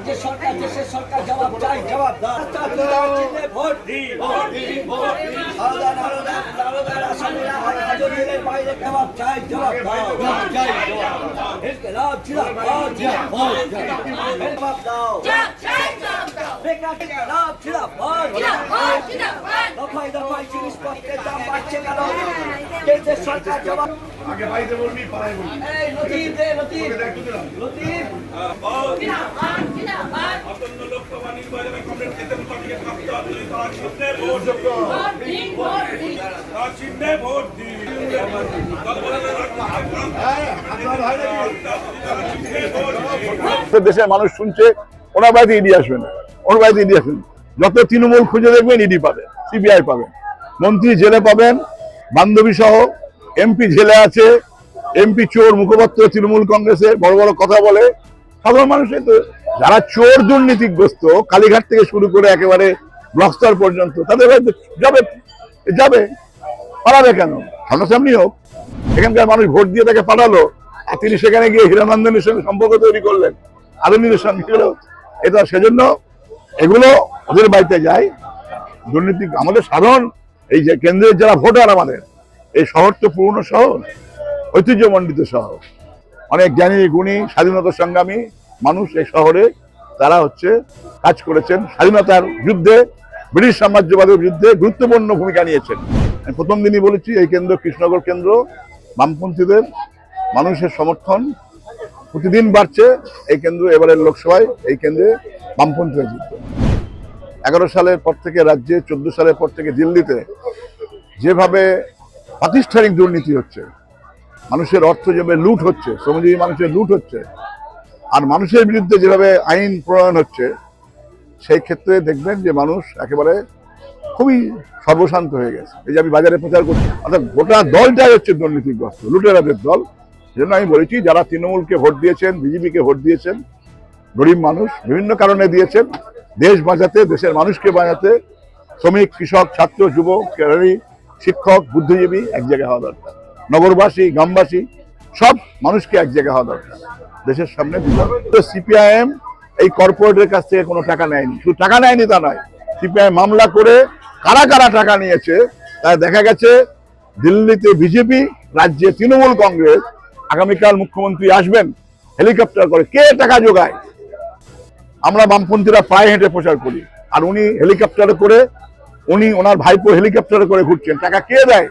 রাজ্যের সরকার দেশের সরকার জবাব চাই জবাব ভোট বাইরে জবাব চাই জবাব জবাব দাও আগে বাড়িতে বলবি পাড়ায় বলবি এই লতিফ দে লতিফ লতিফ দেশের মানুষ শুনছে, ওনার বাড়িতে ইডি আসবেন ওনার বাড়িতে ইডি আসবেন যত তৃণমূল খুঁজে দেখবেন ইডি পাবেন সিবিআই পাবেন মন্ত্রী জেলে পাবেন, বান্ধবী সহ এমপি জেলে আছে এমপি চোর, মুখপাত্র তৃণমূল কংগ্রেসের বড় বড় কথা বলে সাধারণ মানুষের তো, যারা চোর দুর্নীতিগ্রস্ত, কালীঘাট থেকে শুরু করে একেবারে ব্লক স্তর পর্যন্ত, তাদের যাবে যাবে, পালাবে কেন? সামনাসামনি হোক। এখানকার মানুষ ভোট দিয়ে তাকে পাঠালো, আর তিনি সেখানে গিয়ে হীরানন্দের সঙ্গে সম্পর্ক তৈরি করলেন। আধুনিকের সঙ্গে এগুলো এটা সেজন্য এগুলো ওদের বাড়িতে যায়। দুর্নীতি, আমাদের সাধারণ এই যে কেন্দ্রের যারা ভোটার আমাদের, এই শহর তো পুরনো শহর, ঐতিহ্যমণ্ডিত শহর। অনেক জ্ঞানী, গুণী স্বাধীনতা সংগ্রামী মানুষ এই শহরে। তারা হচ্ছে কাজ করেছেন স্বাধীনতার যুদ্ধে, ব্রিটিশ সাম্রাজ্যবাদের বিরুদ্ধে গুরুত্বপূর্ণ ভূমিকা নিয়েছেন। আমি প্রথম দিনই বলেছি, এই কেন্দ্র কৃষ্ণনগর কেন্দ্র, বামপন্থীদের মানুষের সমর্থন। প্রতিদিন বাড়ছে এই কেন্দ্র, এবারের লোকসভায় এই কেন্দ্রে বামপন্থীরা জিতবে এগারো সালের পর থেকে রাজ্যে, চোদ্দ সালের পর থেকে দিল্লিতে যেভাবে প্রাতিষ্ঠানিক দুর্নীতি হচ্ছে মানুষের অর্থ যেভাবে লুট হচ্ছে, শ্রমজীবী মানুষের লুট হচ্ছে, আর মানুষের বিরুদ্ধে যেভাবে আইন প্রণয়ন হচ্ছে, সেই ক্ষেত্রে দেখবেন যে মানুষ একেবারে খুবই সর্বশান্ত হয়ে গেছে। এই যে আমি বাজারে প্রচার করছি, অর্থাৎ গোটা দলটাই হচ্ছে দুর্নীতিগ্রস্ত, লুটেরাদের দল। সেজন্য আমি বলেছি, যারা তৃণমূলকে ভোট দিয়েছেন, বিজেপিকে ভোট দিয়েছেন, গরিব মানুষ বিভিন্ন কারণে দিয়েছেন, দেশ বাঁচাতে, দেশের মানুষকে বাঁচাতে, শ্রমিক, কৃষক, ছাত্র, যুবক ক্যারারি শিক্ষক, বুদ্ধিজীবী এক জায়গায় হওয়া দরকার। নগরবাসী, গ্রামবাসী, সব মানুষকে এক জায়গায় হওয়া দরকার। দেশের সামনে সিপিআইএম এই কর্পোরেটের কাছ থেকে কোনো টাকা নেয়নি। শুধু টাকা নেয়নি তা নয় সিপিআই মামলা করে কারা কারা টাকা নিয়েছে, তা দেখা গেছে দিল্লিতে বিজেপি, রাজ্যে তৃণমূল কংগ্রেস, আগামীকাল মুখ্যমন্ত্রী আসবেন, হেলিকপ্টার করে। কে টাকা যোগায় আমরা বামপন্থীরা পায়ে হেঁটে প্রচার করি। আর উনি হেলিকপ্টারে করে, উনি ওনার ভাইপো হেলিকপ্টারে করে ঘুরছেন। টাকা কে দেয়?